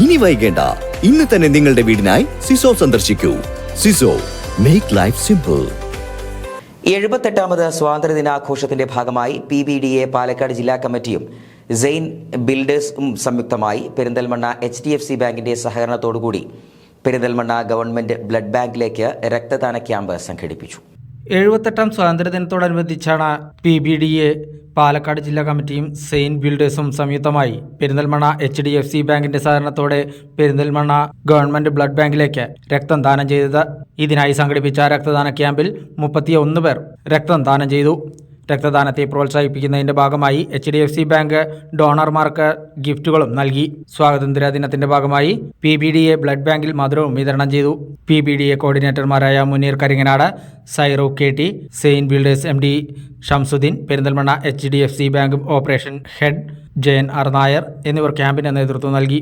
ഇനി വൈകേണ്ട. ഇന്ന് തന്നെ നിങ്ങളുടെ വീടിനായി സിസോ സന്ദർശിക്കൂ. സിസോ മേക്ക് ലൈഫ് സിമ്പിൾ എഴുപത്തെട്ടാമത് സ്വാതന്ത്ര്യദിനാഘോഷത്തിന്റെ ഭാഗമായി P B D A Palakkad ജില്ലാ കമ്മിറ്റിയും സെയിൻ ബിൽഡേഴ്സും സംയുക്തമായി Perinthalmanna H D F C ബാങ്കിന്റെ സഹകരണത്തോടുകൂടി പെരിന്തൽമണ്ണ ഗവൺമെന്റ് ബ്ലഡ് ബാങ്കിലേക്ക് രക്തദാന ക്യാമ്പ് സംഘടിപ്പിച്ചു. എഴുപത്തെട്ടാം സ്വാതന്ത്ര്യദിനത്തോടനുബന്ധിച്ചാണ് P B D A Palakkad ജില്ലാ കമ്മിറ്റിയും സെയിന്റ് ബിൽഡേഴ്സും സംയുക്തമായി Perinthalmanna H D F C ബാങ്കിന്റെ സഹകരണത്തോടെ പെരിന്തൽമണ്ണ ഗവൺമെന്റ് ബ്ലഡ് ബാങ്കിലേക്ക് രക്തം ദാനം ചെയ്തത്. ഇതിനായി സംഘടിപ്പിച്ച രക്തദാന ക്യാമ്പിൽ മുപ്പത്തിയൊന്ന് പേർ രക്തം ദാനം ചെയ്തു. രക്തദാനത്തെ പ്രോത്സാഹിപ്പിക്കുന്നതിന്റെ ഭാഗമായി H D F C bank ഡോണർമാർക്ക് ഗിഫ്റ്റുകളും നൽകി. സ്വാതന്ത്ര്യ ദിനത്തിന്റെ ഭാഗമായി P B D A blood ബാങ്കിൽ മധുരവും വിതരണം ചെയ്തു. പി ബി ഡി എ കോർഡിനേറ്റർമാരായ Muneer Karinganad സൈറോ K T Zain builders M D Shamsuddin Perinthalmanna H D F C bank operation head Jayan അർനായർ എന്നിവർ ക്യാമ്പിന് നേതൃത്വം നൽകി.